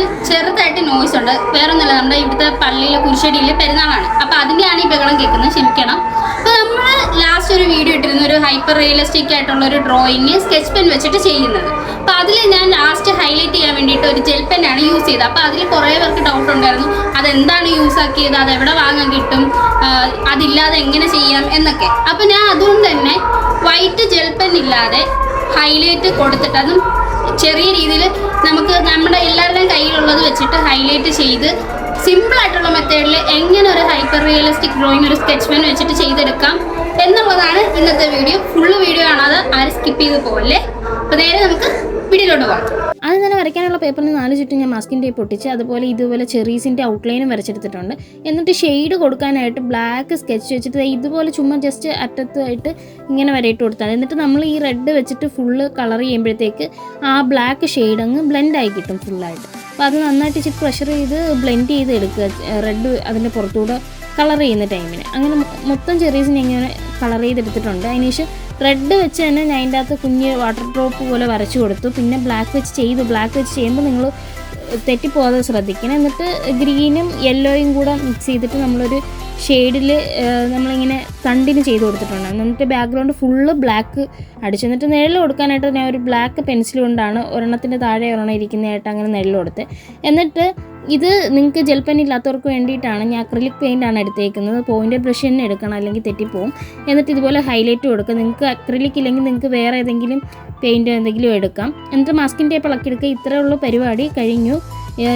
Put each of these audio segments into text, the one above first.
ബാക്ക്ഗ്രൗണ്ടിൽ ചെറുതായിട്ട് നോയ്സ് ഉണ്ട്. വേറെ ഒന്നുമില്ല നമ്മുടെ ഇവിടുത്തെ പള്ളിയിലെ കുരിശടിയിലെ പെരുന്നാളാണ്. അപ്പോൾ അതിന്റെയാണ് ഈ ബഹളം കേൾക്കുന്നത്. ക്ഷമിക്കണം. അപ്പോൾ നമ്മൾ ലാസ്റ്റ് ഒരു വീഡിയോ ഇട്ടിരുന്ന. ഒരു ഹൈപ്പർ റിയലിസ്റ്റിക് ആയിട്ടുള്ള ഒരു ഡ്രോയിങ് സ്കെച്ച് പെൻ വെച്ചിട്ട് ചെയ്യുന്നത്. അപ്പോൾ അതിൽ ഞാൻ ലാസ്റ്റ് ഹൈലൈറ്റ് ചെയ്യാൻ വേണ്ടിയിട്ട് ഒരു ജെൽ പെൻ ആണ് യൂസ് ചെയ്തത്. അപ്പോൾ അതിൽ കുറേ പേർക്ക് ഡൗട്ട് ഉണ്ടായിരുന്നു. അതെന്താണ് യൂസ് ആക്കിയത്? അത് എവിടെ വാങ്ങാൻ കിട്ടും? അതില്ലാതെ എങ്ങനെ ചെയ്യാം എന്നൊക്കെ. അപ്പോൾ ഞാൻ അതുകൊണ്ട് തന്നെ വൈറ്റ് ജെൽ പെൻ ഇല്ലാതെ ഹൈലൈറ്റ് കൊടുത്തിട്ട് അതും ചെറിയ രീതിയിൽ നമ്മുടെ എല്ലാവരുടെയും കയ്യിലുള്ളത് വെച്ചിട്ട് ഹൈലൈറ്റ് ചെയ്ത് സിമ്പിൾ ആയിട്ടുള്ള മെത്തേഡിൽ എങ്ങനെ ഒരു ഹൈപ്പർ റിയലിസ്റ്റിക് ഡ്രോയിങ് ഒരു സ്കെച്ച് പെൻ വെച്ചിട്ട് ചെയ്തെടുക്കാം എന്നുള്ളതാണ് ഇന്നത്തെ വീഡിയോ ഫുള്ള് വീഡിയോ ആണ് അത് ആരും സ്കിപ്പ് ചെയ്ത് പോകല്ലേ അപ്പോൾ നേരെ നമുക്ക് വീഡിയോയിലോട്ട് പോകാം അത് തന്നെ വരയ്ക്കാനുള്ള പേപ്പറിന് നാല് ചുറ്റും ഞാൻ മാസ്കിൻ ടേപ്പ് ഒട്ടിച്ച് അതുപോലെ ഇതുപോലെ ചെറീസിന്റെ ഔട്ട്ലൈനും വരച്ചെടുത്തിട്ടുണ്ട്. എന്നിട്ട് ഷെയ്ഡ് കൊടുക്കാനായിട്ട് ബ്ലാക്ക് സ്കെച്ച് വെച്ചിട്ട് ഇതുപോലെ ചുമ്മാ ജസ്റ്റ് അറ്റത്തായിട്ട് ഇങ്ങനെ വരയിട്ട് കൊടുത്താൽ എന്നിട്ട് നമ്മൾ ഈ റെഡ് വെച്ചിട്ട് ഫുള്ള് കളർ ചെയ്യുമ്പോഴത്തേക്ക് ആ ബ്ലാക്ക് ഷെയ്ഡ് അങ്ങ് ബ്ലെൻഡായി കിട്ടും ഫുള്ളായിട്ട് അപ്പോൾ അത് നന്നായിട്ട് ഇച്ചിരി പ്രഷർ ചെയ്ത് ബ്ലെൻഡ് ചെയ്ത് എടുക്കുക. റെഡ് അതിന്റെ പുറത്തൂടെ കളർ ചെയ്യുന്ന ടൈമിന് അങ്ങനെ മൊത്തം ചെറീസിനെ ഇങ്ങനെ കളർ ചെയ്തെടുത്തിട്ടുണ്ട്. അതിനുശേഷം റെഡ് വെച്ച് തന്നെ ഞാൻ അതിന്റെ അകത്ത് കുഞ്ഞ് വാട്ടർ ഡ്രോപ്പ് പോലെ വരച്ചു കൊടുത്തു. പിന്നെ ബ്ലാക്ക് വെച്ച് ചെയ്തു. ബ്ലാക്ക് വെച്ച് ചെയ്യുമ്പോൾ നിങ്ങൾ തെറ്റിപ്പോകാതെ ശ്രദ്ധിക്കണം. എന്നിട്ട് ഗ്രീനും യെല്ലോയും കൂടെ മിക്സ് ചെയ്തിട്ട് നമ്മളൊരു ഷെയ്ഡിൽ നമ്മളിങ്ങനെ തണ്ടിന് ചെയ്ത് കൊടുത്തിട്ടുണ്ട്. എന്നിട്ട് ബാക്ക്ഗ്രൗണ്ട് ഫുള്ള് ബ്ലാക്ക് അടിച്ചു. എന്നിട്ട് നിഴൽ കൊടുക്കാനായിട്ട് ഞാൻ ഒരു ബ്ലാക്ക് പെൻസിൽ കൊണ്ടാണ് ഒരെണ്ണത്തിന്റെ താഴെ ഒരെണ്ണം ഇരിക്കുന്നതായിട്ട് അങ്ങനെ നിഴൽ കൊടുത്ത് എന്നിട്ട് ഇത് നിങ്ങൾക്ക് ജെൽ പെൻ ഇല്ലാത്തവർക്ക് വേണ്ടിയിട്ടാണ് ഞാൻ അക്രിലിക് പെയിന്റ് ആണ് എടുത്തേക്കുന്നത്. പോയിന്റ് ബ്രഷ് തന്നെ എടുക്കണം അല്ലെങ്കിൽ തെറ്റിപ്പോവും. എന്നിട്ട് ഇതുപോലെ ഹൈലൈറ്റ് കൊടുക്കുക നിങ്ങൾക്ക് അക്രിലിക് ഇല്ലെങ്കിൽ നിങ്ങൾക്ക് വേറെ ഏതെങ്കിലും പെയിന്റ് എന്തെങ്കിലും എടുക്കാം. എന്നിട്ട് മാസ്കിൻ ടേപ്പ് ഇളക്കിയെടുക്കുക ഇത്രേ ഉള്ളൂ പരിപാടി കഴിഞ്ഞു.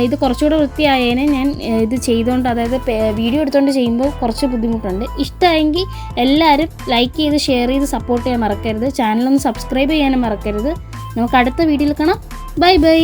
ഇത് കുറച്ചുകൂടെ വൃത്തിയായേനെ ഞാൻ ഇത് ചെയ്തുകൊണ്ട് അതായത് വീഡിയോ എടുത്തുകൊണ്ട് ചെയ്യുമ്പോൾ കുറച്ച് ബുദ്ധിമുട്ടുണ്ട്. ഇഷ്ടമായെങ്കിൽ എല്ലാവരും ലൈക്ക് ചെയ്ത് ഷെയർ ചെയ്ത് സപ്പോർട്ട് ചെയ്യാൻ മറക്കരുത്. ചാനലൊന്ന് സബ്സ്ക്രൈബ് ചെയ്യാനും മറക്കരുത്. നമുക്ക് അടുത്ത വീഡിയോയിൽ കാണാം. Bye bye